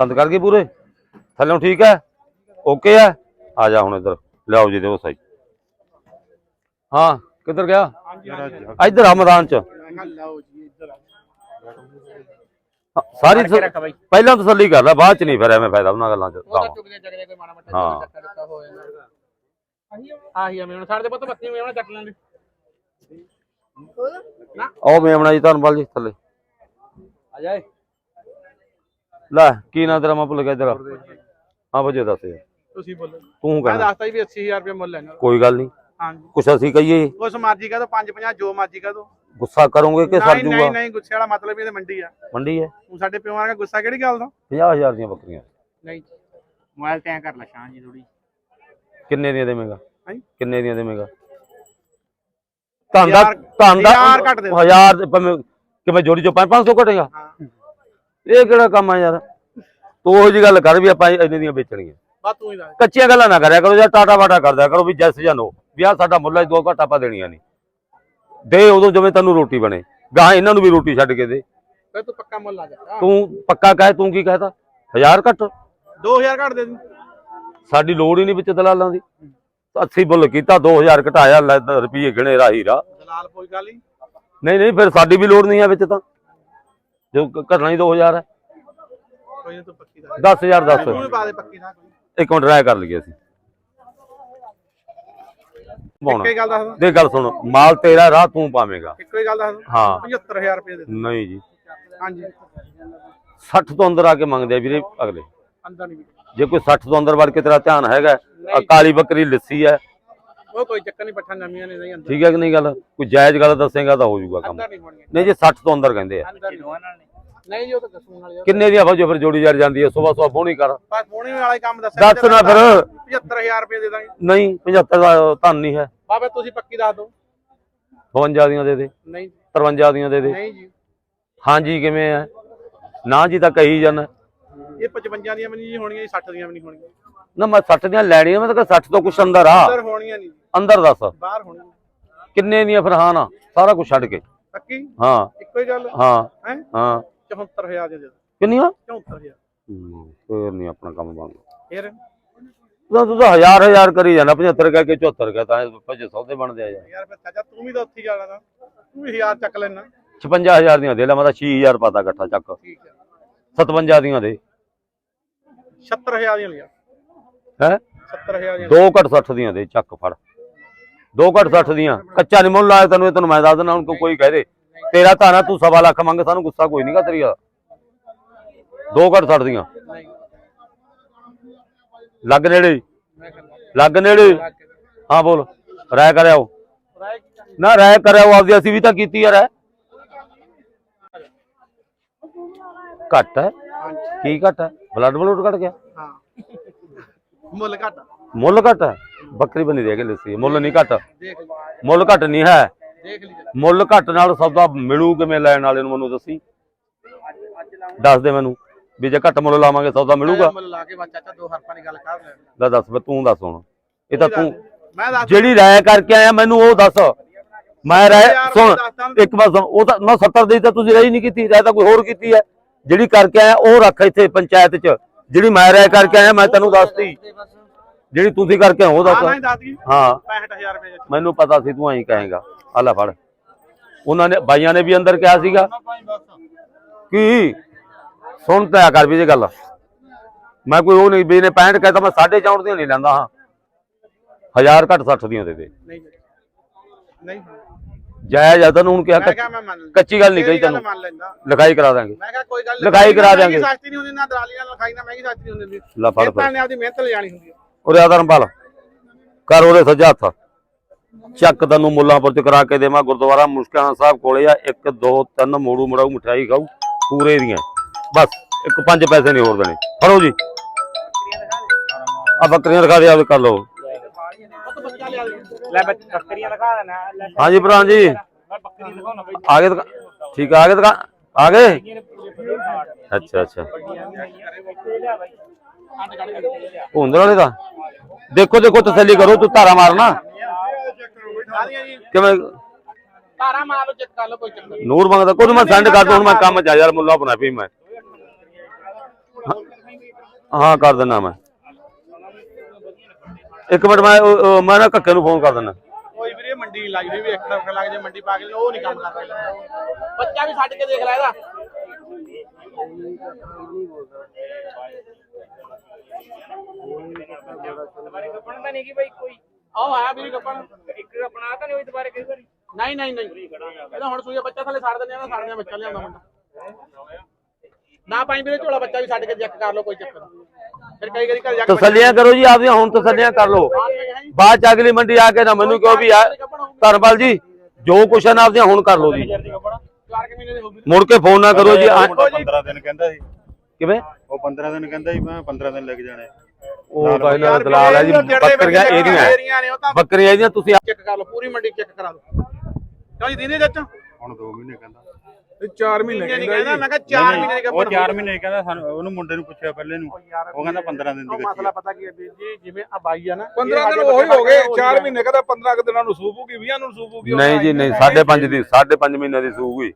ਸੰਦ ਕਰ ਗਏ ਪੂਰੇ? ਥੱਲੋਂ ਠੀਕ ਹੈ? ਓਕੇ ਹੈ? ਆ ਜਾ ਹੁਣ ਇੱਧਰ। ਲਿਆਓ ਜੀ ਦਿਓ ਸਹੀ। ਹਾਂ ਕਿੱਧਰ ਗਿਆ? ਇੱਧਰ ਆ ਮੈਦਾਨ ਚ। ਲਓ ਜੀ ਇੱਧਰ ਹਾਂ, ਸਾਰੀ। ਪਹਿਲਾਂ ਤਸੱਲੀ ਕਰ ਲੈ ਬਾਅਦ ਚ ਨਹੀਂ ਫਿਰ ਐਵੇਂ ਫਾਇਦਾ ਉਹਨਾਂ ਗੱਲਾਂ ਚ। ਹਾਂ। ਆਹੀ ਆ ਮੇਵਣਾ ਸਾਡੇ ਪੁੱਤ ਬੱਤੀ ਮੇਵਣਾ ਚੱਕ ਲੈਂਦੇ। ਉਹ ਮੇਮਣਾ ਜੀ ਧੰਨਵਾਦ ਜੀ ਥੱਲੇ। ਆ ਜਾਏ ਲੈ ਕੀ ਨਾਂ ਤੇਰਾ? ਮੈਂ ਭੁੱਲ ਗਿਆ ਇੱਧਰ ਹਾਂ ਵਜੇ ਦੱਸ ਯਾਰ। ਤੁਸੀਂ ਬੋਲੋ। ਤੂੰ ਮੈਂ ਕਹਿਣਾ ਦੱਸਤਾ ਜੀ ਵੀ 80000 ਰੁਪਏ ਮੁੱਲ ਲੈਣਾ ਕੋਈ ਗੱਲ ਨਹੀਂ। ਹਾਂਜੀ। ਕੁਛ ਅਸੀਂ ਕਹੀਏ। ਉਸ ਮਰਜ਼ੀ ਕਾ 5 50 ਜੋ ਮਰਜ਼ੀ ਕਾ ਦੋ। ਗੁੱਸਾ ਕਰੋਗੇ ਕਿ ਸਰ ਨਹੀਂ ਨਹੀਂ ਜੂਗਾ ਨਹੀਂ ਗੁੱਸੇ ਵਾਲਾ ਮਤਲਬ ਇਹ ਤਾਂ ਮੰਡੀ ਆ। ਮੰਡੀ ਹੈ? ਤੂੰ ਸਾਡੇ ਪਿਓਾਂ ਦਾ ਗੁੱਸਾ ਕਿਹੜੀ ਗੱਲ ਦਾ? 50000 ਦੀਆਂ ਬੱਕਰੀਆਂ। ਨਹੀਂ ਮੋਬਾਈਲ ਤੇ ਕਰ ਲੈ ਸ਼ਾਂ ਜੀ ਥੋੜੀ ਕਿੰਨੇ ਦੀਆਂ ਦੇਵੇਂਗਾ? ਹਾਂਜੀ ਕਿੰਨੇ ਦੀਆਂ ਦੇਵੇਂਗਾ? ਧੰਦਾ ਹਜ਼ਾਰ- ਧੰਦਾ ਹਜ਼ਾਰ ਘੱਟ ਦੇ। ਹਜ਼ਾਰ ਭਾਵੇਂ ਕਿਵੇਂ ਜੋੜੀ ਚੋਂ 5-500 ਘਟੇਗਾ। ਹਾਂ। ਇਹ ਕਿਹੜਾ ਕੰਮ ਆ ਯਾਰ? ਤੂੰ ਉਹ ਜੀ ਗੱਲ ਕਰ ਵੀ ਆਪਾਂ ਇੰਨੇ ਦੀਆਂ ਵੇਚਣੀਆਂ ਬਸ ਤੂੰ ਹੀ ਦੱਸ। ਕੱਚੀਆਂ ਗੱਲਾਂ ਨਾ ਕਰਿਆ ਕਰੋ ਜਾਂ ਟਾਟਾ ਬਾਟਾ ਕਰਦਿਆ ਕਰੋ ਵੀ ਜੈਸ ਜਾਂ ਨੋ। ਵੀ ਆਹ ਸਾਡਾ ਮੁੱਲ ਹੈ ਦੋ ਘੱਟ ਆਪਾਂ ਦੇਣੀਆਂ ਨਹੀਂ। ਦੇ ਉਦੋਂ ਜਿਵੇਂ ਤੈਨੂੰ ਰੋਟੀ ਬਣੇ ਗਾਂ ਇਹਨਾਂ ਨੂੰ ਵੀ ਰੋਟੀ ਛੱਡ ਕੇ ਦੇ। ਫਿਰ ਤੂੰ ਪੱਕਾ ਮੁੱਲ ਆ ਜਾ। ਤੂੰ ਪੱਕਾ ਕਹੇ ਤੂੰ ਕੀ ਕਹਤਾ? ਹਜ਼ਾਰ ਘੱਟ? 2000 ਘੱਟ ਦੇ ਸਾਡੀ ਲੋੜ ਹੀ ਨਹੀਂ ਵਿੱਚ ਦਲਾਲਾਂ ਦੀ। 80 ਬੁੱਲ ਕੀਤਾ 2000 ਘਟਾਇਆ ਰੁਪਏ ਗਿਣੇ ਰਾਹੀ ਰਾ ਦਲਾਲ ਕੋਈ ਗੱਲ ਨਹੀਂ ਨਹੀਂ ਨਹੀਂ ਫਿਰ ਸਾਡੀ ਵੀ ਲੋੜ ਨਹੀਂ ਹੈ ਵਿੱਚ ਤਾਂ। ਜੋ ਘਟਣਾ ਹੀ 2000 ਹੈ। ਕੋਈ ਨਹੀਂ ਤੂੰ ਪੱਕੀ ਦਾ 10000 ਦੱਸ। ਤੂੰ ਵੀ ਪਾ ਦੇ ਪੱਕੀ ਦਾ ਕੋਈ। ਇੱਕ ਮਿੰਟ ਰਾਇ ਕਰ ਲਈਏ ਅਸੀਂ। ਪਾਉਣਾ ਇੱਕੋ ਗੱਲ ਦੱਸ ਦੇ ਗੱਲ ਸੁਣ ਮਾਲ ਤੇਰਾ ਰਾਹ ਤੂੰ ਪਾਵੇਂਗਾ। ਇੱਕੋ ਹੀ ਗੱਲ ਦੱਸ ਹਾਂ। 75000 ਰੁਪਏ ਦੇ ਦੂੰ ਨਹੀਂ ਜੀ। ਹਾਂਜੀ। 60 ਤੋਂ ਅੰਦਰ ਆ ਕੇ ਮੰਗਦੇ ਆ ਵੀਰੇ ਅਗਲੇ। ਅੰਦਰ ਨਹੀਂ। ਜੇ ਕੋਈ 60 ਤੋਂ ਅੰਦਰ ਵੜ ਕੇ ਤੇਰਾ ਧਿਆਨ ਹੈਗਾ ਆ ਕਾਲੀ ਬੱਕਰੀ ਲੱਸੀ ਹੈ ਉਹ ਕੋਈ ਚੱਕਰ ਨਹੀਂ ਪੱਠਾ ਨਵੀਆਂ ਨੇ ਨਹੀਂ ਅੰਦਰ। ਠੀਕ ਹੈ ਕਿ ਨਹੀਂ ਗੱਲ? ਕੋਈ ਜਾਇਜ਼ ਗੱਲ ਦੱਸੇਗਾ ਤਾਂ ਹੋ ਜਾਊਗਾ ਕੰਮ। ਅੰਦਰ ਨਹੀਂ ਹੋਣਗੇ ਨਹੀਂ ਜੇ 60 ਤੋਂ ਅੰਦਰ ਕਹਿੰਦੇ ਆ। ਅੰਦਰ ਨਹੀਂ। ਨਹੀਂ? ਜੀ ਉਹ ਤਾਂ ਦੱਸੂਣ ਵਾਲੀ ਆ। ਕਿੰਨੇ ਦੀਆਂ ਵਜੋ ਫਿਰ ਜੋੜੀ ਯਾਰ ਜਾਂਦੀ ਹੈ ਸਵੇਰ ਸਵੇਰ ਬੋਣੀ ਕਰ। ਬਸ ਹੋਣੇ ਵਾਲਾ ਹੀ ਕੰਮ ਦੱਸਿਆ ਦੱਸ ਨਾ ਫਿਰ। 75000 ਰੁਪਏ ਦੇ ਦਾਂਗੇ। ਨਹੀਂ 75 ਦਾ ਧਨ ਨਹੀਂ ਹੈ। ਬਾਬਾ ਤੁਸੀਂ ਪੱਕੀ ਦੱਸ ਦਿਓ। 52 ਦੀਆਂ ਦੇ ਦੇ। ਨਹੀਂ 53 ਦੀਆਂ ਦੇ ਦੇ। ਨਹੀਂ ਜੀ। ਹਾਂਜੀ ਕਿਵੇਂ ਹੈ? ਨਾ ਜੀ ਤਾਂ ਕਹੀ ਜਾਣਾ। ਇਹ 55 ਦੀਆਂ ਵੀ ਨਹੀਂ ਜੀ ਹੋਣਗੀਆਂ ਜੀ 60 ਦੀਆਂ ਵੀ ਨਹੀਂ ਹੋਣਗੀਆਂ ਨਾ ਮੈਂ 60 ਦੀਆਂ ਲੈਣੀਆਂ ਮੈਂ ਤਾਂ ਕਿਹਾ 60 ਤੋਂ ਕੁਛ ਅੰਦਰ ਆ। ਅੰਦਰ ਹੋਣੀਆਂ ਨਹੀਂ ਜੀ, ਅੰਦਰ ਦੱਸ। ਬਾਹਰ ਹੋਣਗੀਆਂ ਕਿੰਨੇ ਦੀਆਂ ਫਿਰ ਹਾਂ ਨਾ ਸਾਰਾ ਕੁਝ ਛੱਡ ਕੇ। ਪੱਕੀ? ਹਾਂ। ਇੱਕੋ ਹੀ ਗੱਲ? ਹਾਂ। ਹੈ? ਹਾਂ। 74000 ਦੇ। ਕਿੰਨੀਆਂ? 74000 ਹੂੰ, ਫੇਰ ਨਹੀਂ ਆਪਣਾ ਕੰਮ ਬਣਦਾ ਫਿਰ? ਤੂੰ ਤੂੰ ਤਾਂ ਹਜ਼ਾਰ ਹਜ਼ਾਰ ਕਰੀ ਜਾਣਾ 75 ਕਹਿ ਕੇ 74 ਕਹਿ ਤਾਂ ਭੱਜੇ ਸੌਦੇ ਬਣਦੇ ਆ ਯਾਰ। ਯਾਰ ਫਿਰ ਚਾਚਾ ਤੂੰ ਵੀ ਤਾਂ ਉੱਥੇ ਜਾਣਾ ਨਾ ਤੂੰ ਵੀ ਹਜ਼ਾਰ ਚੱਕ ਲੈਣਾ। 56000 ਦੀਆਂ ਦੇ ਲੈ ਮੈਂ ਤਾਂ 6000 ਪਾਤਾ ਇਕੱਠਾ ਚੱਕ। ਠੀਕ ਹੈ 57 ਦੀਆਂ ਦੇ। 70000 ਦੀਆਂ ਲਿਆ। ਹੈ? 70000 ਦੀਆਂ ਦੋ ਘੱਟ 60 ਦੀਆਂ ਦੇ ਚੱਕ ਫੜ। ਦੋ ਘੱਟ 60 ਦੀਆਂ। ਕੱਚਾ ਨਹੀਂ ਮੁੱਲ ਲਾਇਆ ਤੈਨੂੰ ਇਹ ਤੈਨੂੰ ਮੈਂ ਦੱਸ ਦਿੰਦਾ ਹੁਣ ਕੋਈ ਕਹਿ ਦੇ। ਤੇਰਾ ਧਾਨਾ ਤੂੰ ਸਵਾ ਲੱਖ ਮੰਗ ਸਾਨੂੰ ਗੁੱਸਾ ਕੋਈ ਨਹੀਂਗਾ ਤੇਰੀ ਦਾ ਦੋ ਘੱਟ 60 ਦੀਆਂ। ਲੱਗ ਨੇੜੇ ਲੱਗ ਨੇੜੇ। ਹਾਂ। ਬੋਲ। ਰਾਇ ਕਰਿਆਓ। ਰਾਏ ਕੀ ਕਰਨੀ? ਨਾ ਰਾਇ ਕਰਿਆਓ ਆਪਦੀ ਅਸੀਂ ਵੀ ਤਾਂ ਕੀਤੀ ਯਾਰ ਘੱਟ ਹੈ? ਕੀ ਘੱਟ ਹੈ? ਬਲੱਡ ਬਲੂਡ ਘਟ ਗਿਆ? ਹਾਂ। ਮੁੱਲ ਘੱਟ। ਮੁੱਲ ਘੱਟ ਹੈ? ਬੱਕਰੀ ਬਣੀ ਦੇ ਕੇ ਲੱਸੀ ਮੁੱਲ ਨਹੀਂ ਘੱਟ। ਮੁੱਲ ਘੱਟ ਨਹੀਂ ਹੈ। ਮੁੱਲ ਘੱਟ ਨਾਲ ਸੌਦਾ ਮਿਲੂ ਕਿਵੇਂ ਲੈਣ ਵਾਲੇ ਨੂੰ ਮੈਨੂੰ ਦੱਸੀ। ਦੱਸ ਦੇ ਮੈਨੂੰ। ਵੀ ਜੇ ਘੱਟ ਮੁੱਲ ਲਾਵਾਂਗੇ ਸੌਦਾ ਮਿਲੂਗਾ। ਮੁੱਲ ਲਾ ਕੇ ਬਸ ਚਾਚਾ ਦੋ ਹਰਫਾਂ ਦੀ ਗੱਲ ਕਰ ਲੈ ਲੈ ਦੱਸ ਵੀ ਤੂੰ ਦੱਸ ਹੁਣ। ਇਹ ਤਾਂ ਤੂੰ ਜਿਹੜੀ ਰਾਇ ਕਰਕੇ ਆਇਆ ਮੈਨੂੰ ਉਹ ਦੱਸ। ਮੈਂ ਰਾਇ ਸੁਣ। ਇੱਕ ਵਾਰ ਸੁਣ। ਉਹ ਤਾਂ ਨਾ 70 ਦੀ ਤਾਂ ਤੁਸੀਂ ਰਾਇ ਨਹੀਂ ਕੀਤੀ। ਰਾਇ ਤਾਂ ਕੋਈ ਹੋਰ ਕੀਤੀ ਹੈ। ਜਿਹੜੀ ਕਰਕੇ ਆਇਆ ਉਹ ਰੱਖ ਇੱਥੇ ਪੰਚਾਇਤ 'ਚ। ਜਿਹੜੀ ਮੈਂ ਰਾਇ ਕਰਕੇ ਆਇਆ ਮੈਂ ਤੈਨੂੰ ਦੱਸਤੀ। ਜਿਹੜੀ ਤੁਸੀਂ ਕਰਕੇ ਉਹ ਦੱਸ। ਹਾਂ 65000 ਰੁਪਏ ਮੈਨੂੰ ਪਤਾ ਸੀ ਤੂੰ ਐਂ ਕਹੇਗਾ। ਆ ਲੈ ਫੜ। ਉਹਨਾਂ ਨੇ ਬਾਈਆਂ ਨੇ ਵੀ ਅੰਦਰ ਕਿਹਾ ਸੀਗਾ। ਕੀ? ਸੁਣ ਤਾਂ ਕਰ ਵੀ ਜੇ ਗੱਲ। ਮੈਂ ਕੋਈ ਉਹ ਨਹੀਂ ਵੀ ਨੇ 65 ਕਹਿਤਾ ਮੈਂ 64 ਦੀਆਂ ਨਹੀਂ ਲੈਂਦਾ ਹਾਂ। ਹਜ਼ਾਰ ਘੱਟ 60 ਦੀਆਂ ਦੇ ਦੇ। ਨਹੀਂ ਨਹੀਂ ਜਾਇਜ਼ ਆ ਤੈਨੂੰ ਹੁਣ ਕਿਹਾ ਕੱਚ- ਗੱਲ ਨਹੀਂ ਕਹੀ ਤੈਨੂੰ। ਲਿਖਾਈ ਕਰਾ ਦਾਂਗੇ ਮੈਂ ਕਿਹਾ ਕੋਈ ਗੱਲ ਲਿਖਾਈ ਕਰਾ ਦਿਆਂਗੇ। ਸਸਤੀ ਨਹੀਂ ਹੁੰਦੀ ਨਾ ਦਲਾਲੀ ਨਾਲ ਲਿਖਾਈ ਨਾ ਮਹਿੰਗੀ ਸਸਤੀ ਨਹੀਂ ਹੁੰਦੀ। ਲੈ ਫੜ ਨੇ ਆਪਦੀ ਮਿਹਨਤ ਲੈ ਜਾਣੀ ਹੁੰਦੀ ਉਰੇ ਆਦਰ ਪਾਲ ਕਰ ਉਹਦੇ ਸੱਜਾ ਹੱਥ। ਚੱਕ ਤੈਨੂੰ ਮੁੱਲਾਂਪੁਰ ਚ ਕਰਾ ਕੇ ਦੇਵਾਂ। ਗੁਰਦੁਆਰਾ ਮੁਸ਼ਕਾਨਾ ਸਾਹਿਬ ਕੋਲੇ ਆ। 1 2 3 ਮੋੜੂ ਮੜਾਉ ਮਠਾਈ ਖਾਊ। ਪੂਰੇ ਦੀਆਂ। ਬਸ ਇੱਕ ਪੰਜ ਪੈਸੇ ਨਹੀਂ ਹੋਰ ਦੇਣੇ। ਫੜੋ ਜੀ। ਆ ਬੱਕਰੀਆਂ ਦਿਖਾ ਦੇ ਆਪ ਕਰ ਲਓ। ਲੈ ਬੱਕਰੀਆਂ ਦਿਖਾ ਦੇਣਾ। ਹਾਂਜੀ ਪ੍ਰਧਾਨ ਜੀ। ਆਗੇ ਦਿਖਾ ਠੀਕ ਆ ਆਗੇ ਦਿਖਾ ਆ ਗਏ? ਅੱਛਾ ਅੱਛਾ। ਹੁੰਦਰ ਵਾਲੇ ਦਾ ਦੇਖੋ ਦੇਖੋ ਤਸੱਲੀ ਕਰੋ ਤੂੰ ਧਾਰਾ ਮਾਰਨਾ। ਕਿਵੇਂ? ਧਾਰਾ ਮਾਰ ਲਓ ਚੈੱਕ ਕਰ ਲਓ ਕੋਈ ਚੱਕਰ ਨੂਰ ਮੰਗਦਾ ਕੋਈ ਮੈਂ ਸੈਂਡ ਕਰ ਦੂੰ ਹੁਣ ਮੈਂ ਕੰਮ ਚ ਆ ਯਾਰ ਮੁੱਲਾ ਬਣਾ ਪਈ ਮੈਂ। ਹਾਂ ਕਰ ਦਿੰਦਾ ਮੈਂ। ਇੱਕ ਮਿੰਟ ਮੈਂ ਉਹ- ਮੈਂ ਨਾ ਕੱਕੇ ਨੂੰ ਫੋਨ ਕਰ ਦਿੰਦਾ ਕੋਈ ਵੀਰੇ ਮੰਡੀ ਲੱਗਦੀ ਵੀ ਇੱਕ ਨਾ ਲੱਗ ਜੇ ਮੰਡੀ ਪਾ ਕੇ ਉਹ ਨਹੀਂ ਕੰਮ ਕਰ ਰਹੇ। ਬੱਚਾ ਵੀ ਛੱਡ ਕੇ ਦੇਖ ਲੈ ਇਹਦਾ। ਦੁਬਾਰੇ ਕੱਪਣ ਤਾਂ ਨਹੀਂ ਕਿ ਬਾਈ ਕੋਈ। ਆਹ ਆਇਆ ਵੀਰੇ ਕੱਪਣ ਇੱਕ ਆਪਣਾ ਤਾਂ ਨਹੀਂ ਹੋਈ ਦੁਬਾਰੇ ਕਈ ਵਾਰੀ? ਨਹੀਂ ਨਹੀਂ ਨਹੀਂ। ਇਹਦਾ ਹੁਣ ਸੂਏ ਬੱਚਾ ਥੱਲੇ ਛੱਡ ਦਿੰਦੇ ਆ ਨਾ ਛੱਡਦੇ ਬੱਚਾ ਲਿਆਉਂਦਾ ਮੁੰਡਾ। ਨਾ ਪਾਈ ਵੀਰੇ ਝੋਲਾ ਬੱਚਾ ਵੀ ਛੱਡ ਕੇ ਚੈੱਕ ਕਰ ਲਓ ਕੋਈ ਚੱਕਰ ਨਹੀਂ। ਫਿਰ ਕਈ ਕਈ ਘਰ ਜਾ ਕੇ ਤਸੱਲੀਆਂ ਕਰੋ ਜੀ ਆਪਦੀਆਂ ਹੁਣ ਤਸੱਲੀਆਂ ਕਰ ਲਓ। ਬਾਅਦ ਚ ਅਗਲੀ ਮੰਡੀ ਆ ਕੇ ਨਾ ਮੈਨੂੰ ਕਹੋ ਵੀ ਆ ਧਰਮਪਾਲ ਜੀ ਜੋ ਕੁਛ ਹੈ ਨਾ ਆਪਦੀਆਂ ਹੁਣ ਕਰ ਲਓ ਜੀ। ਮੁੜ ਕੇ ਫੋਨ ਨਾ ਕਰੋ ਜੀ ਆ- ਮੁੰਡਾ 15 ਦਿਨ ਕਹਿੰਦਾ ਸੀ। ਕਿਵੇਂ? ਉਹ 15 ਦਿਨ ਕਹਿੰਦਾ ਸੀ ਮੈਂ 15 ਦਿਨ ਲੱਗ ਜਾਣੇ। ਉਹ ਤਾਂ ਦਾ ਦਲਾਲ ਹੈ ਜੀ ਬੱਕਰੀਆਂ ਇਹਦੀਆਂ। ਤਾਂ ਬੱਕਰੀਆਂ ਇਹਦੀਆਂ ਤੁਸੀਂ ਚੈੱਕ ਕਰ ਲਓ ਪੂਰੀ ਮੰਡੀ ਚੈੱਕ ਕਰਾ ਲਓ। ਕਿਉਂ ਜੀ ਚਾਚਾ ਹੁਣ 2 ਮਹੀਨੇ ਕਹਿੰਦਾ। 4 ਮਹੀਨੇ ਕਹਿੰਦਾ ਮੈਂ ਕਿਹਾ 4 ਮਹੀਨੇ ਦੀ ਉਹ ਕੱਪੜ 4 ਮਹੀਨੇ ਕਹਿੰਦਾ ਸਾਨੂੰ ਉਹਨੂੰ ਮੁੰਡੇ ਨੂੰ ਪੁੱਛਿਆ ਪਹਿਲੇ ਨੂੰ। ਉਹ ਕਹਿੰਦਾ 15 ਦਿਨ ਉਹ ਦੀ ਮਸਲਾ ਪਤਾ ਕੀ ਹੈ ਵੀਰ ਜੀ ਜਿਵੇਂ ਆ ਬਾਈ ਆ ਨਾ 15 ਦਿਨ ਉਹੀ ਹੋ ਗਏ 4 ਮਹੀਨੇ ਕਹਿੰਦਾ 15 ਕੁ ਦਿਨਾਂ ਨੂੰ ਸੂਪੂਗੀ 20 ਨੂੰ ਸੂਪੂਗੀ ਨਹੀਂ ਜੀ ਨਹੀਂ 5.5 ਦੀ 5.5 ਮਹੀਨੇ ਦੀ ਸੂਗੀ